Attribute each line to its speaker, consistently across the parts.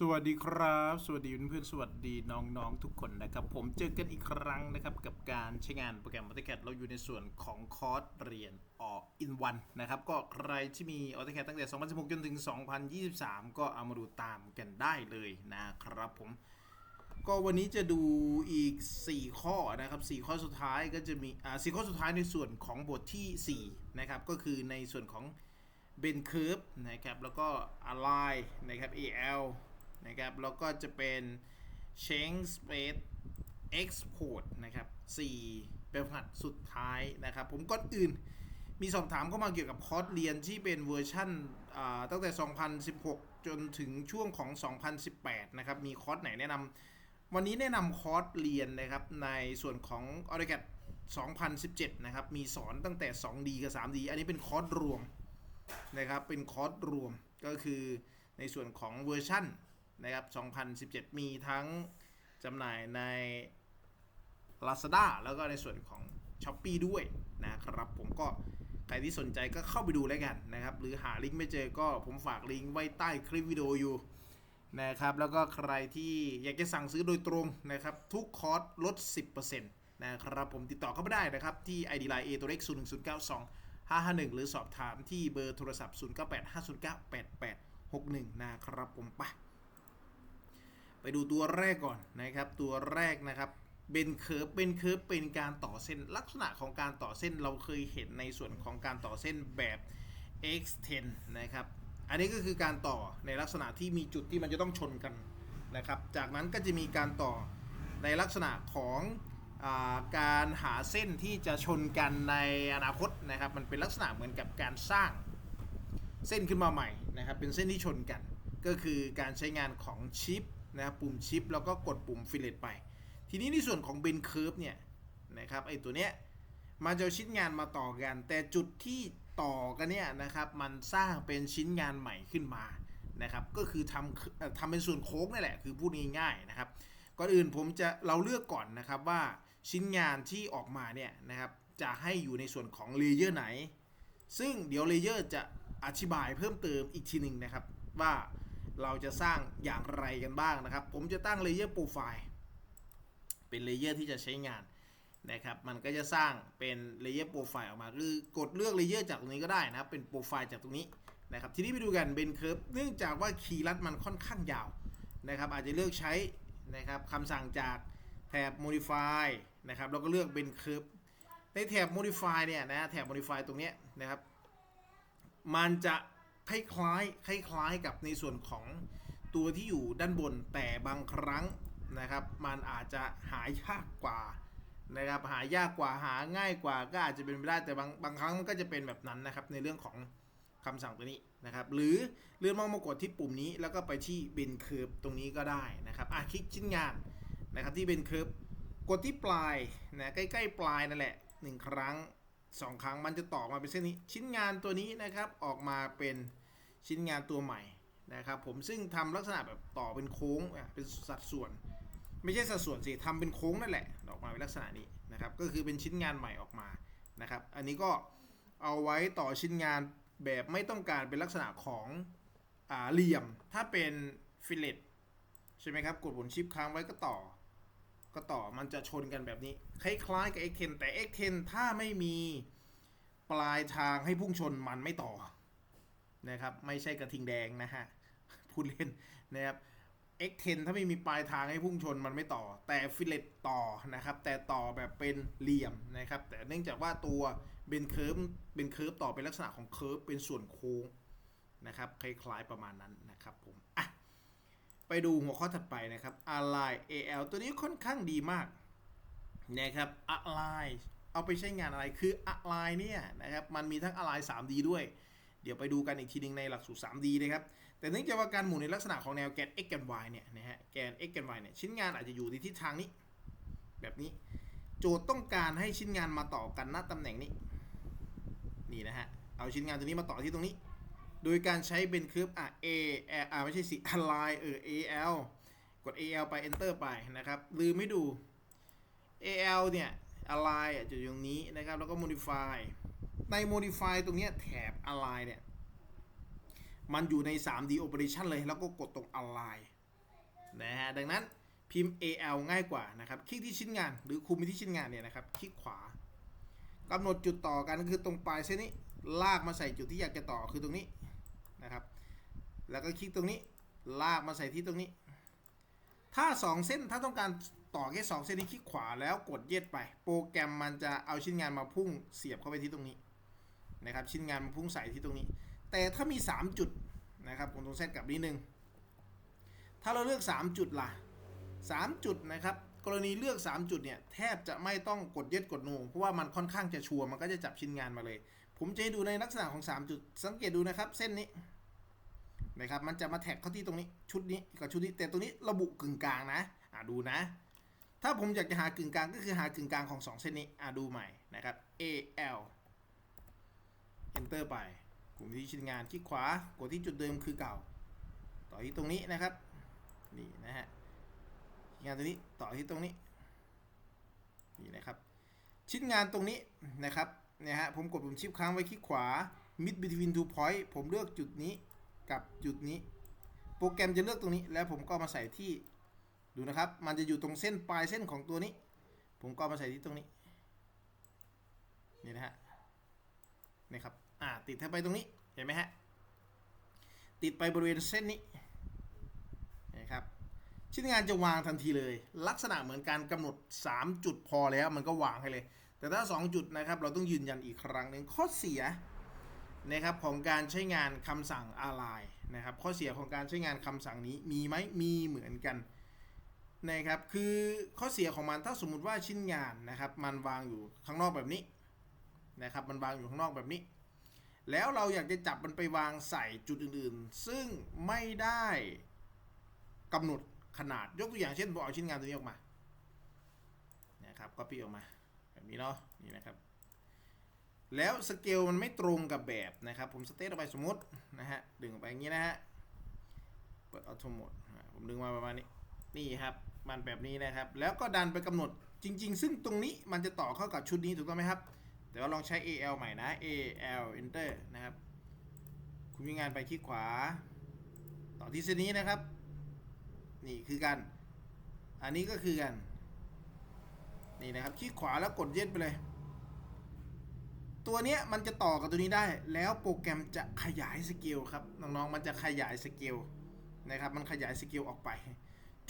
Speaker 1: สวัสดีครับ สวัสดีเพื่อนๆสวัสดีน้องๆทุกคนนะครับ ผมเจอกันอีกครั้งนะครับ กับการใช้งานโปรแกรม AutoCAD เราอยู่ในส่วนของคอร์สเรียน All in One นะครับ ก็ใครที่มี AutoCAD ตั้งแต่ 2016 จนถึง 2023 ก็เอามาดูตามกันได้เลยนะครับผม ก็วันนี้จะดูอีก 4 ข้อนะครับ 4 ข้อสุดท้ายก็จะมีอ่า4ข้อสุดท้ายในส่วนของบทที่ 4 นะครับ ก็คือในส่วนของเบนเคิร์ฟนะครับแล้วก็ align นะครับ AL นะครับ แล้วก็จะเป็น change space export นะครับ4แบบหัดสุดท้ายนะครับ ผมก่อนอื่นมีสอบถามเข้ามาเกี่ยวกับคอร์สเรียนที่เป็นเวอร์ชั่นตั้งแต่ 2016 จนถึงช่วงของ 2018 นะครับ มีคอร์สไหนแนะนำวันนี้แนะนำคอร์สเรียนนะครับ ในส่วนของ AutoCAD 2017 นะครับ มีสอนตั้งแต่ 2D กับ 3D อันนี้เป็นคอร์สรวมนะครับ เป็นคอร์สรวมก็คือในส่วนของเวอร์ชั่น นะครับ 2017 มีทั้งจำหน่ายใน Lazada แล้วก็ในส่วนของ s h อ p e e ด้วยนะครับผมก็ใครที่สนใจก็เข้าไปดูแล้วกันนะครับ หรือหาลิงก์ไม่เจอก็ผมฝากลิงก์ไว้ใต้คลิปวิดีโออยู่นะครับ แล้วก็ใครที่อยากจะสั่งซื้อโดยตรงนะครับ ทุกคอร์สลด 10%นะครับผมติดต่อเข้าไปได้นะครับ ที่ ID Line A ตัวเลข0 1 0 9 2 551 หรือสอบถามที่เบอร์โทรศัพท์ 098 509 8861 นะครับผมไป ไปดูตัวแรกก่อนนะครับ ตัวแรกนะครับเบนเคิร์ฟเบนเคิร์ฟเป็นการต่อเส้นลักษณะของการต่อเส้นเราเคยเห็นในส่วนของการต่อเส้นแบบ x10 นะครับ อันนี้ก็คือการต่อในลักษณะที่มีจุดที่มันจะต้องชนกันนะครับ จากนั้นก็จะมีการต่อในลักษณะของอาการหาเส้นที่จะชนกันในอนาคตนะครับ มันเป็นลักษณะเหมือนกับการสร้างเส้นขึ้นมาใหม่นะครับ เป็นเส้นที่ชนกัน ก็คือการใช้งานของชิป นะปุ่มชิปแล้วก็กดปุ่มฟิลเลตไป ทีนี้ในส่วนของเบนเคิร์ฟเนี่ยนะครับไอตัวเนี้ยมันจะชิ้นงานมาต่อกัน แต่จุดที่ต่อกันเนี่ยนะครับมันสร้างเป็นชิ้นงานใหม่ขึ้นมานะครับก็คือทำทำเป็นส่วนโค้งนั่แหละคือพูดง่ายๆนะครับก่อนอื่นผมจะเราเลือกก่อนนะครับว่าชิ้นงานที่ออกมาเนี่ยนะครับจะให้อยู่ในส่วนของเลเยอร์ไหน ซึ่งเดี๋ยวเลเยอร์จะอธิบายเพิ่มเติมอีกทีหนึ่งนะครับว่า เราจะสร้างอย่างไรกันบ้างนะครับ ผมจะตั้งเลเยอร์โปรไฟล์เป็นเลเยอร์ที่จะใช้งานนะครับ มันก็จะสร้างเป็นเลเยอร์โปรไฟล์ออกมา คือกดเลือกเลเยอร์จากตรงนี้ก็ได้นะครับ เป็นโปรไฟล์จากตรงนี้นะครับ ทีนี้ไปดูกันเบนเคิร์ฟเนื่องจากว่าคีย์ลัดมันค่อนข้างยาวนะครับ อาจจะเลือกใช้นะครับคำสั่งจากแถบ modify นะครับแล้วก็เลือกเบนเคิร์ฟในแถบ modify เนี่ยนะแถบ modify ตรงนี้นะครับ มันจะ คล้ายๆคล้ายๆกับในส่วนของตัวที่อยู่ด้านบนแต่บางครั้งนะครับ มันอาจจะหายากกว่านะครับหายากกว่าหาง่ายกว่าก็อาจจะเป็นไปได้แต่บางบางครั้งมันก็จะเป็นแบบนั้นนะครับในเรื่องของคำสั่งตัวนี้นะครับ หรือเลื่อนมามากดที่ปุ่มนี้แล้วก็ไปที่เบนเคิร์ฟตรงนี้ก็ได้นะครับอะคลิกชิ้นงานนะครับที่เบนเคิร์ฟกดที่ปลายนะใกล้ๆปลายนั่นแหละหนึ่งครั้ง สองครั้งมันจะต่อมาเป็นเส้นนี้ ชิ้นงานตัวนี้นะครับออกมาเป็นชิ้นงานตัวใหม่นะครับผมซึ่งทำลักษณะแบบต่อเป็นโค้งเป็นสัดส่วน ไม่ใช่สัดส่วนสิทำเป็นโค้งนั่นแหละ ออกมาเป็นลักษณะนี้นะครับก็คือเป็นชิ้นงานใหม่ออกมานะครับ อันนี้ก็เอาไว้ต่อชิ้นงานแบบไม่ต้องการเป็นลักษณะของอเหลี่ยมถ้าเป็นฟิลเลตใช่ไหมครับกดบนชิปค้างไว้ก็ต่อ ก็ต่อมันจะชนกันแบบนี้ คล้ายๆกับ X10 แต่ X10 ถ้าไม่มีปลายทางให้พุ่งชนมันไม่ต่อนะครับ ไม่ใช่กระทิงแดงนะฮะพูดเล่นนะครับ X10 ถ้าไม่มีปลายทางให้พุ่งชนมันไม่ต่อ แต่ฟิลเลตต่อนะครับ แต่ต่อแบบเป็นเหลี่ยมนะครับ แต่เนื่องจากว่าตัวเบนเคิร์ฟเบนเคิร์ฟต่อเป็นลักษณะของเคิร์ฟเป็นส่วนโค้งนะครับ คล้ายๆประมาณนั้นนะครับผมอะ ไปดูหัวข้อถัดไปนะครับ align al ตัวนี้ค่อนข้างดีมากนะครับ align เอาไปใช้งานอะไรคือ align เนี่ยนะครับมันมีทั้ง align 3D ด้วย เดี๋ยวไปดูกันอีกทีหนึงในหลักสูตร 3D นะครับ แต่เนื่องจากว่าการหมุนในลักษณะของแนวแกน x แกน y เนี่ยนะฮะแกน x แกน y เนี่ยชิ้นงานอาจจะอยู่ในทิศทางนี้ แบบนี้ โจทย์ต้องการให้ชิ้นงานมาต่อกันณตำแหน่งนี้นี่นะฮะเอาชิ้นงานตัวนี้มาต่อที่ตรงนี้ โดยการใช้เป็นคืบอะ A อ่าไม่ใช่สิ align เออ AL กด AL ไป enter ไปนะครับ ลืมไม่ดู AL เนี่ย align อะจะอยู่ตรงนี้นะครับ แล้วก็ modify ใน modify ตรงเนี้ยแถบ align เนี่ย มันอยู่ใน 3D operation เลย แล้วก็กดตรง align นะฮะ ดังนั้นพิมพ์ AL ง่ายกว่านะครับ คลิกที่ชิ้นงาน หรือคุมไปที่ชิ้นงานเนี่ยนะครับ คลิกขวากำหนดจุดต่อกันคือตรงปลายเส้นนี้ ลากมาใส่จุดที่อยากจะต่อคือตรงนี้ นะครับ แล้วก็คลิกตรงนี้ลากมาใส่ที่ตรงนี้ ถ้า 2 เส้นถ้าต้องการต่อแค่2เส้นนี้คลิกขวาแล้วกดเย็ดไป โปรแกรมมันจะเอาชิ้นงานมาพุ่งเสียบเข้าไปที่ตรงนี้นะครับ ชิ้นงานมาพุ่งใส่ที่ตรงนี้ แต่ถ้ามี 3 จุดนะครับผมต้องเซตกลับนิดนึงถ้าเราเลือก 3 จุดล่ะ 3 จุดนะครับกรณีเลือก 3 จุดเนี่ยแทบจะไม่ต้องกดเย็ดกดโนเพราะว่ามันค่อนข้างจะชัวร์มันก็จะจับชิ้นงานมาเลย ผมจะให้ดูในลักษณะของ 3 จุดสังเกตดูนะครับ เส้นนี้ นะครับ มันจะมาแท็กเข้าที่ตรงนี้ชุดนี้กับชุดนี้แต่ตรงนี้ระบุกึ่งกลางนะอ่าดูนะ ถ้าผมอยากจะหากึ่งกลางก็คือหากึ่งกลางของ 2 เส้นนี้อ่าดูใหม่นะครับ A L Enter ไปกลุ่มที่ชิ้นงานคลิกขวากดที่จุดเดิมคือเก่า ต่อที่ตรงนี้นะครับนี่นะฮะงานตรงนี้ต่อที่ตรงนี้นี่นะครับชิ้นงานตรงนี้นะครับเนี่ยฮะผมกดปุ่มชิปค้างไว้คลิกขวา mid between two point ผมเลือกจุดนี้ กับจุดนี้ โปรแกรมจะเลือกตรงนี้ แล้วผมก็มาใส่ที่ดูนะครับ มันจะอยู่ตรงเส้นปลายเส้นของตัวนี้ ผมก็มาใส่ที่ตรงนี้ นี่นะฮะนี่ครับอ่าติดเข้าไปตรงนี้เห็นไหมฮะติดไปบริเวณเส้นนี้นะครับชิ้นงานจะวางทันทีเลย ลักษณะเหมือนการกำหนด 3 จุดพอแล้วมันก็วางให้เลย แต่ถ้า 2 จุดนะครับ เราต้องยืนยันอีกครั้งหนึ่งข้อเสีย นะครับของการใช้งานคำสั่งอะไรนะครับข้อเสียของการใช้งานคำสั่งนี้มีไหมมีเหมือนกันนะครับคือข้อเสียของมันถ้าสมมุติว่าชิ้นงานนะครับมันวางอยู่ข้างนอกแบบนี้นะครับมันวางอยู่ข้างนอกแบบนี้ แล้วเราอยากจะจับมันไปวางใส่จุดอื่นๆ ซึ่งไม่ได้กำหนดขนาดยกตัวอย่างเช่นผมเอาชิ้นงานตัวนี้ออกมานะครับก็ปีออกมาแบบนี้เนาะนี่นะครับ แล้วสเกลมันไม่ตรงกับแบบนะครับ ผมสเตทออกไปสมมตินะฮะ ดึงออกไปอย่างนี้นะฮะ เปิดออโตโหมดผมดึงมาประมาณนี้ นี่ครับ มันแบบนี้นะครับ แล้วก็ดันไปกำหนดจริง ๆ ซึ่งตรงนี้มันจะต่อเข้ากับชุดนี้ถูกต้องไหมครับ แต่ว่าลองใช้ AL ใหม่นะ AL Enter นะครับ คุณมีงานไปคลิกขวา ต่อที่เส้นนี้นะครับ นี่คือกัน อันนี้ก็คือกัน นี่นะครับ คลิกขวาแล้วกดเย็ดไปเลย ตัวเนี้ยมันจะต่อกับตัวนี้ได้ แล้วโปรแกรมจะขยายสเกลครับน้องๆมันจะขยายสเกลนะครับ มันขยายสเกลออกไป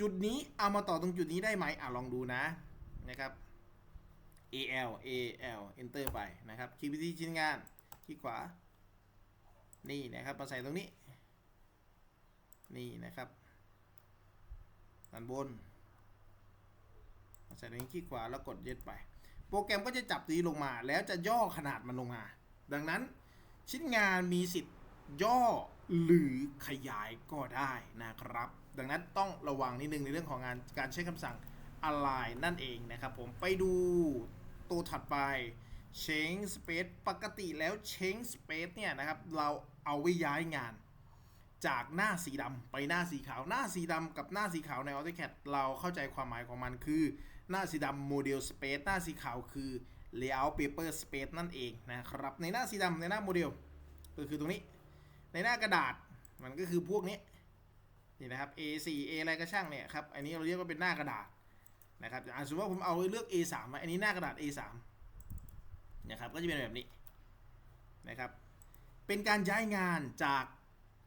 Speaker 1: จุดนี้เอามาต่อตรงจุดนี้ได้ไหมอะลองดูนะนะครับ AL AL Enter ไปนะครับ คลิกไปที่ชิ้นงานคลิกขวา นี่นะครับมาใส่ตรงนี้ นี่นะครับด้านบนมาใส่ตรงนี้คลิกขวาแล้วกดเย็ดไป โปรแกรมก็จะจับตีลงมา แล้วจะย่อขนาดมันลงมา ดังนั้นชิ้นงานมีสิทธิ์ย่อหรือขยายก็ได้นะครับ ดังนั้นต้องระวังนิดนึงในเรื่องของงานการใช้คำสั่ง align นั่นเองนะครับผมไปดูตัวถัดไป change space ปกติแล้ว change space เนี่ยนะครับ เราเอาไว้ย้ายงาน จากหน้าสีดำไปหน้าสีขาว หน้าสีดำกับหน้าสีขาวใน AutoCAD เราเข้าใจความหมายของมันคือ หน้าสีดำ model space หน้าสีขาวคือ layout paper space นั่นเองนะครับ ในหน้าสีดำในหน้าโมเดลก็คือตรงนี้ ในหน้ากระดาษมันก็คือพวกนี้นี่นะครับ A4 A อะไรก็ช่างเนี่ยครับ อันนี้เราเรียกว่าเป็นหน้ากระดาษนะครับอ่าสมมติว่าผมเอาเลือก A3 มาอันนี้หน้ากระดาษ A3 นะครับ ก็จะเป็นแบบนี้นะครับ เป็นการย้ายงานจาก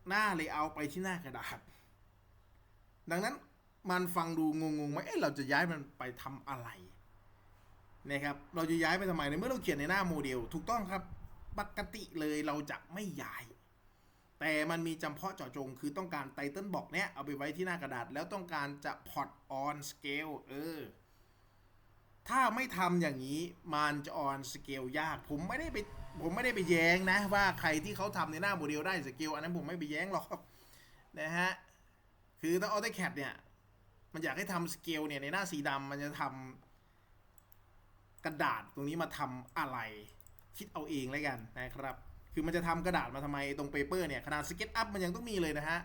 Speaker 1: หน้า layout ไปที่หน้ากระดาษ ดังนั้นมันฟังดูงงๆไหมเอ๊ะเราจะย้ายมันไปทำอะไรนะครับ เราจะย้ายไปทำไมในเมื่อเราเขียนในหน้าโมเดล ถูกต้องครับ ปกติเลยเราจะไม่ย้าย แต่มันมีจำเพาะเจาะจง คือต้องการไตเติลบอกเนี้ยเอาไปไว้ที่หน้ากระดาษ แล้วต้องการจะพอตออนสเกลเออ ถ้าไม่ทำอย่างนี้มันจะออนสเกลยาก ผมไม่ได้ไป ผมไม่ได้ไปแย้งนะ ว่าใครที่เขาทำในหน้าโมเดลได้สเกลอันนั้นผมไม่ไปแย้งหรอกนะฮะคือถ้า AutoCAD เนี่ย มันอยากให้ทำสเกลเนี่ยในหน้าสีดำมันจะทำกระดาษตรงนี้มาทำอะไร คิดเอาเองแล้วกันนะครับ คือมันจะทำกระดาษมาทำไมตรงเปเปอร์เนี่ย ขนาดสเก็ตอัพมันยังต้องมีเลยนะฮะ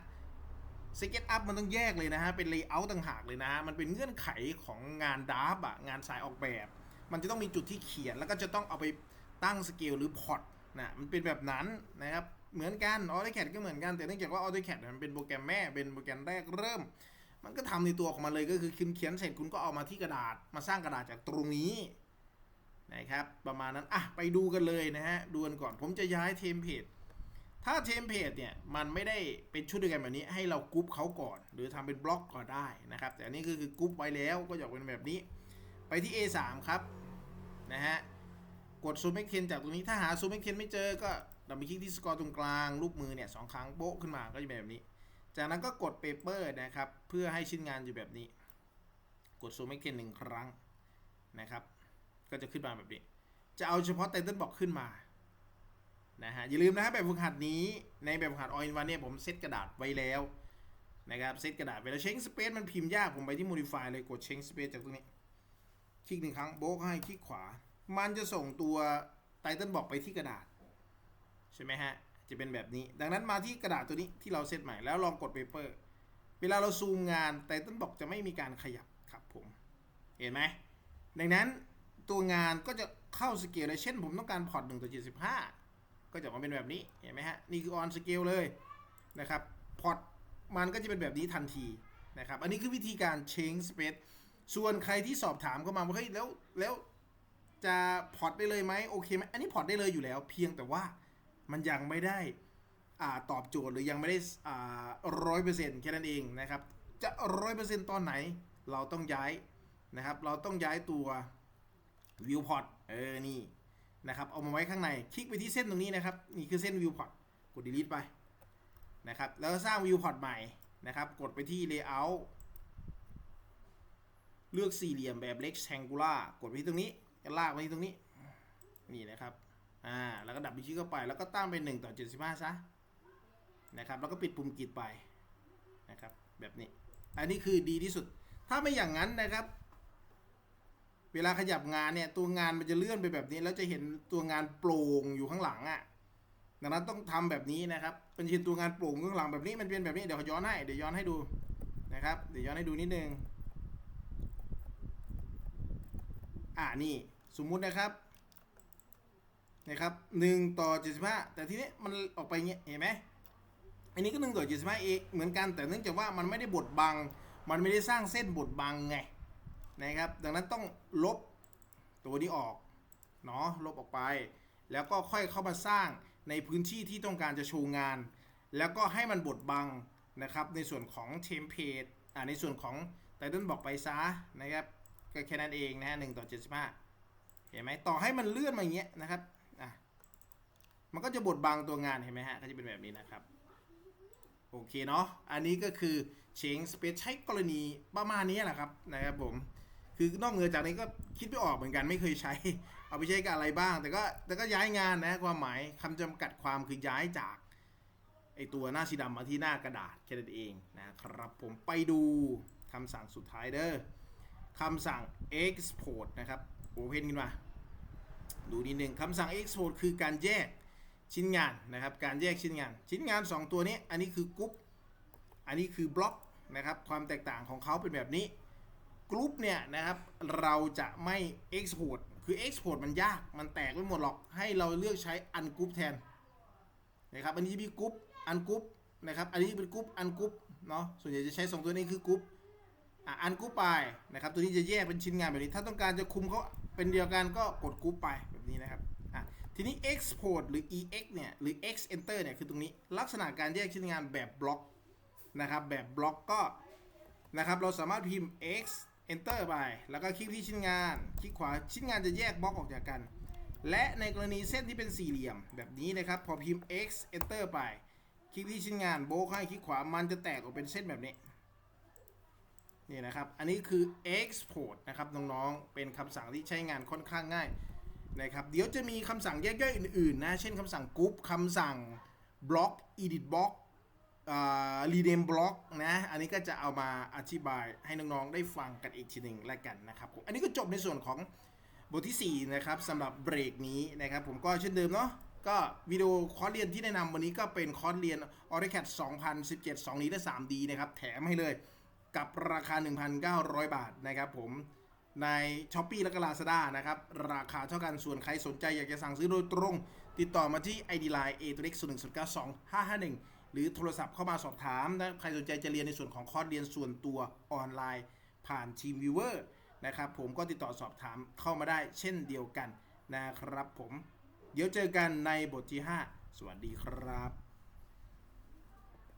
Speaker 1: สเก็ตอัพมันต้องแยกเลยนะฮะ เป็นเลเยอร์ต่างหากเลยนะ มันเป็นเงื่อนไขของงานดาร์ฟอะงานสายออกแบบ มันจะต้องมีจุดที่เขียนแล้วก็จะต้องเอาไป ตั้งสเกลหรือพอร์ตนะมันเป็นแบบนั้นนะครับเหมือนกัน AutoCAD ก็เหมือนกัน แต่เนื่องจากว่า AutoCAD มันเป็นโปรแกรมแม่เป็นโปรแกรมแรกเริ่ม มันก็ทำในตัวของมันเลยก็คือคุณเขียนเสร็จคุณก็เอามาที่กระดาษมาสร้างกระดาษจากตรงนี้นะครับประมาณนั้นอะไปดูกันเลยนะฮะดูกันก่อนผมจะย้ายเทมเพลตถ้าเทมเพลตเนี่ยมันไม่ได้เป็นชุดเดียวกันแบบนี้ให้เรากรุ๊ปเขาก่อน หรือทำเป็นบล็อกก็ได้นะครับแต่อันนี้ก็คือกรุ๊ปไว้แล้วก็จะออกเป็นแบบนี้ ไปที่ A3 ครับนะฮะ กดซูมเมกเทนจากตรงนี้ถ้าหาซูมเมกเทนไม่เจอก็ดับเบิลคลิกที่สกอร์ตรงกลางรูปมือเนี่ยสองครั้งโป๊ะขึ้นมาก็จะเป็นแบบนี้ จากนั้นก็กดเปเปอร์นะครับ เพื่อให้ชิ้นงานอยู่แบบนี้ กดซูมเมกเทนหนึ่งครั้งนะครับ ก็จะขึ้นมาแบบนี้ จะเอาเฉพาะไตเติลบอกขึ้นมานะฮะอย่าลืมนะครับแบบฝึกหัดนี้ในแบบฝึกหัดออยวันเนี่ยผมเซตกระดาษไว้แล้วนะครับเซตกระดาษไว้แล้วเชงสเปซมันพิมพ์ยากผมไปที่ modify เลยกดเชงสเปซจากตรงนี้ คลิกหนึ่งครั้งโบกให้คลิกขวา มันจะส่งตัวไตเติ้ลบอกไปที่กระดาษ ใช่ไหมฮะ จะเป็นแบบนี้ ดังนั้นมาที่กระดาษตัวนี้ที่เราเซตใหม่แล้วลองกดเปเปอร์เวลาเราซูมงานไตเติ้ลบอกจะไม่มีการขยับครับผม เห็นไหม ดังนั้นตัวงานก็จะเข้าสเกลเลยเช่นผมต้องการพอร์ต1ต่อ75ก็จะออกมาเป็นแบบนี้ เห็นไหมฮะ นี่คือออนสเกลเลยนะครับ พอร์ตมันก็จะเป็นแบบนี้ทันทีนะครับ อันนี้คือวิธีการ change space ส่วนใครที่สอบถามเข้ามาว่าเฮ้ยแล้วแล้ว จะพอร์ตได้เลยไหมโอเคไหมอันนี้พอร์ตได้เลยอยู่แล้ว เพียงแต่ว่ามันยังไม่ได้อ่าตอบโจทย์หรือยังไม่ได้อ่าร้อยเปอร์เซ็นต์แค่นั้นเองนะครับ จะร้อยเปอร์เซ็นต์ตอนไหนเราต้องย้ายนะครับ เราต้องย้ายตัววิวพอร์ตเออนี่นะครับ เอามาไว้ข้างใน คลิกไปที่เส้นตรงนี้นะครับ นี่คือเส้นวิวพอร์ตกด delete ไปนะครับ แล้วสร้างวิวพอร์ตใหม่นะครับ กดไปที่ layout เลือกสี่เหลี่ยมแบบ rectangular กดไปที่ตรงนี้ ก็ลากไปที่ตรงนี้ นี่นะครับ อ่า แล้วก็ดับบิชิเข้าไป แล้วก็ตั้งเป็น 1 ต่อ 75 ซะ นะครับ แล้วก็ปิดปุ่มกีดไป นะครับ แบบนี้ อันนี้คือดีที่สุด ถ้าไม่อย่างนั้นนะครับ เวลาขยับงานเนี่ย ตัวงานมันจะเลื่อนไปแบบนี้ แล้วจะเห็นตัวงานโปร่งอยู่ข้างหลังอะ่ะ ดังนั้นต้องทำแบบนี้นะครับ เป็นชิ้นตัวงานโปร่งข้างหลังแบบนี้ มันเป็นแบบนี้ เดี๋ยวย้อนให้ เดี๋ยวย้อนให้ดู นะครับ เดี๋ยวย้อนให้ดูนิดนึงอ่านี่ สมมุตินะครับนะครับหนึ่งต่อเจ็ดสิบห้าแต่ทีนี้มันออกไปเงี้ยเห็นไหมอันนี้ก็หนึ่งต่อเจ็ดสิบห้าเอเหมือนกันแต่เนื่องจากว่ามันไม่ได้บดบัง มันไม่ได้สร้างเส้นบดบังไงนะครับ ดังนั้นต้องลบตัวนี้ออกเนาะลบออกไป แล้วก็ค่อยเข้ามาสร้างในพื้นที่ที่ต้องการจะโชว์งาน แล้วก็ให้มันบดบังนะครับในส่วนของเทมเพลตอ่าในส่วนของไตเติ้ลบอกไปซะนะครับก็แค่นั้นเองนะฮะหนึ่งต่อเจ็ดสิบห้า เห็นไหมต่อให้มันเลื่อนมาอย่างเงี้ยนะครับอะมันก็จะบดบังตัวงานเห็นไหมฮะก็จะเป็นแบบนี้นะครับโอเคเนาะอันนี้ก็คือเชงสเปซใช้กรณีประมาณนี้แหละครับนะครับผมคือนอกเหนือจากนี้ก็คิดไม่ออกเหมือนกันไม่เคยใช้ เอาไปใช้กับอะไรบ้าง แต่ก็แต่ก็ย้ายงานนะความหมายคำจำกัดความคือย้ายจากไอตัวหน้าสีดำมาที่หน้ากระดาษแค่นั้นเองนะครับผมไปดูคำสั่งสุดท้ายเด้อคำสั่ง export นะครับ open ขึ้นมา ดูนิดหนึ่งคำสั่ง export คือการแยกชิ้นงานนะครับ การแยกชิ้นงาน ชิ้นงาน 2 ตัวนี้ อันนี้คือกรุ๊ป อันนี้คือบล็อกนะครับ ความแตกต่างของเขาเป็นแบบนี้ กรุ๊ปเนี่ยนะครับ เราจะไม่ export คือ export มันยาก มันแตกไม่หมดหรอก ให้เราเลือกใช้อันกรุ๊ปแทนนะครับ อันนี้จะมีกรุ๊ป อันกรุ๊ปนะครับ อันนี้เป็นกรุ๊ป อันกรุ๊ปเนาะ ส่วนใหญ่จะใช้ 2 ตัวนี้คือกรุ๊ป อะอันกรุ๊ปไปนะครับ ตัวนี้จะแยกเป็นชิ้นงานแบบนี้ ถ้าต้องการจะคุมเขาเป็นเดียวกันก็กดกรุ๊ปไปแบบนี้นะครับอะทีนี้ export หรือ ex เนี่ย หรือ x enter เนี่ย คือตรงนี้ ลักษณะการแยกชิ้นงานแบบบล็อกนะครับ แบบบล็อกก็นะครับ เราสามารถพิมพ์ x enter ไป แล้วก็คลิกที่ชิ้นงาน คลิกขวา ชิ้นงานจะแยกบล็อกออกจากกัน และในกรณีเส้นที่เป็นสี่เหลี่ยมแบบนี้นะครับ พอพิมพ์ x enter ไป คลิกที่ชิ้นงานโบกให้คลิกขวา มันจะแตกออกเป็นเส้นแบบนี้ นี่นะครับ อันนี้คือ export นะครับน้องๆ เป็นคำสั่งที่ใช้งานค่อนข้างง่ายนะครับ เดี๋ยวจะมีคำสั่งแยกย่อยอื่นๆนะ เช่นคำสั่ง group คำสั่ง block edit block อ่า rename block นะ อันนี้ก็จะเอามาอธิบายให้น้องๆ ได้ฟังกันอีกทีหนึ่งแล้วกันนะครับผม อันนี้ก็จบในส่วนของบทที่ 4 นะครับสำหรับเบรกนี้นะครับ ผมก็เช่นเดิมเนาะก็วิดีโอคอร์สเรียนที่แนะนำวันนี้ก็เป็นคอร์สเรียน AutoCAD 2017 2นี้และ 3D นะครับ แถมให้เลย กับราคา 1,900 บาทนะครับผมใน s h อ p e e และก็ Lazada นะครับ ราคาเท่ากันส่วนใครสนใจอยากจะสั่งซื้อโดยตรง ติดต่อมาที่ ID Line A ตัวเล็ก0 1 0 9 2 5 5 1 หรือโทรศัพท์เข้ามาสอบถามนะใครสนใจจะเรียนในส่วนของคอร์สเรียนส่วนตัวออนไลน์ ผ่าน Team Viewer นะครับผมก็ติดต่อสอบถามเข้ามาได้เช่นเดียวกันนะครับผม เดี๋ยวเจอกันในบทที่ 5 สวัสดีครับ